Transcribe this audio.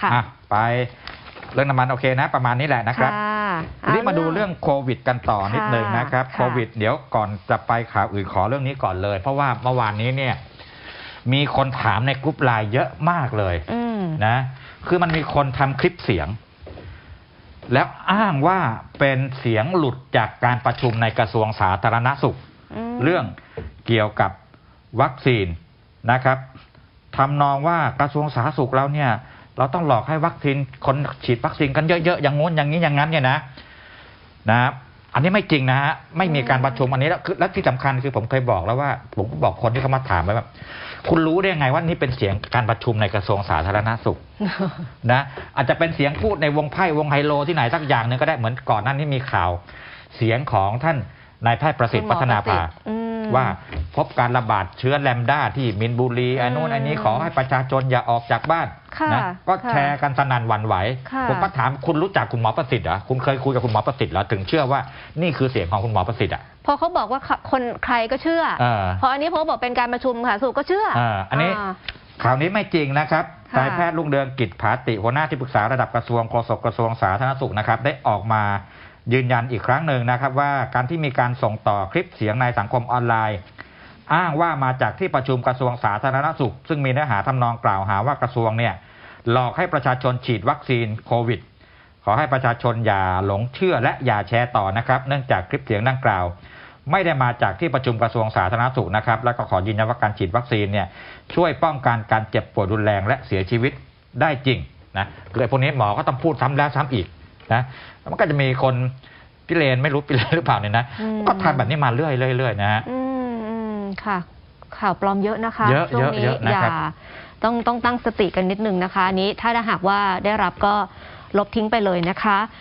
ค่ะอะไปเรื่องน้ำมันโอเคนะ ประมาณนี้แหละนะครับค่ะทีนี้มาดูเรื่องโควิด กันต่อนิดนึงนะครับค่ะโควิด เดี๋ยวก่อนจะไปข่าวอื่นขอเรื่องนี้ก่อนเลย เพราะว่าเมื่อวานนี้เนี่ย มีคนถามในกลุ่มไลน์เยอะมากเลยอืมนะ คือมันมีคนทำคลิปเสียง แล้วอ้างว่าเป็นเสียงหลุดจากการประชุมในกระทรวงสาธารณสุขมเรื่องเกี่ยวกับวัคซีนนะครับทำนองว่ากระทรวงสาธารณสุขเราเนี่ย เราต้องหลอกให้วัคซีนคนฉีดวัคซีนกันเยอะๆอย่างงู้นอย่างนี้อย่างนั้นเนี่ยนะนะครับอันนี้ไม่จริงนะฮะไม่มีการประชุมอันนี้แล้วคือและที่สำคัญคือผมเคยบอกแล้วว่า ผมก็บอกคนที่เขามาถามไว้แบบคุณรู้ได้ยังไงว่านี่เป็นเสียงการประชุมในกระทรวงสาธารณสุขนะอาจจะเป็นเสียงพูดในวงไพ่วงไฮโลที่ไหนสักอย่างหนึ่งก็ได้เหมือนก่อนหนั้นที่มีข่าว เสียงของท่านนายแพทย์ประสิทธิ์คุณหมพัอฒนาประสิภาทธิ์อืมว่า พบการระบาดเชื้อแลมด้าที่มินบุรีอันนู้นอืมอันนี้ขอให้ประชาชนอย่าออกจากบ้านค่ะนะก็ค่ะแชร์กันสนั่นหวั่นไหวค่ะผมก็ถามคุณรู้จักคุณหมอประสิทธิ์เหรอคุณเคยคุยกับคุณหมอประสิทธิ์เหรอถึงเชื่อว่านี่คือเสียงของคุณหมอประสิทธิ์อะพอเขาบอกว่าคนใครก็เชื่อเออพออันนี้พอบอกเป็นการประชุมค่ะสุก็เชื่อเอออันนี้าข่าวนี้ไม่จริงนะครับค่ะนายแพทย์ลุงเดืองกิจผาติหัวหน้าที่ปรึกษาระดับกระทรวงโฆษกกระทรวงสาธารณสุขนะครับ ได้ออกมายืนยันอีกครั้งหนึ่งนะครับว่าการที่มีการส่งต่อคลิปเสียงในสังคมออนไลน์ อ้างว่ามาจากที่ประชุมกระทรวงสาธารณสุข ซึ่งมีเนื้อหาทำนองกล่าวหาว่ากระทรวงเนี่ยหลอกให้ประชาชนฉีดวัคซีนโควิด ขอให้ประชาชนอย่าหลงเชื่อและอย่าแชร์ต่อนะครับ เนื่องจากคลิปเสียงดังกล่าว ไม่ได้มาจากที่ประชุมกระทรวงสาธารณสุขนะครับ แล้วก็ขอยืนยันว่าการฉีดวัคซีนเนี่ยช่วยป้องกันการเจ็บป่วยรุนแรงและเสียชีวิตได้จริงนะคือไอ้พวกนี้หมอก็ต้องพูดซ้ำแล้วซ้ำอีกนะมันก็จะมีคนพิเรนไม่รู้พิเรนหรือเปล่าเนี่ยนะ ก็ทำแบบนี้มาเรื่อยๆนะฮะ ค่ะ ข่าวปลอมเยอะนะคะเยอะช่วงนี้เยอะๆนะครับอย่าต้องต้องตั้งสติกันนิดนึงนะคะอันนี้ถ้าหากว่าได้รับก็ลบทิ้งไปเลยนะคะ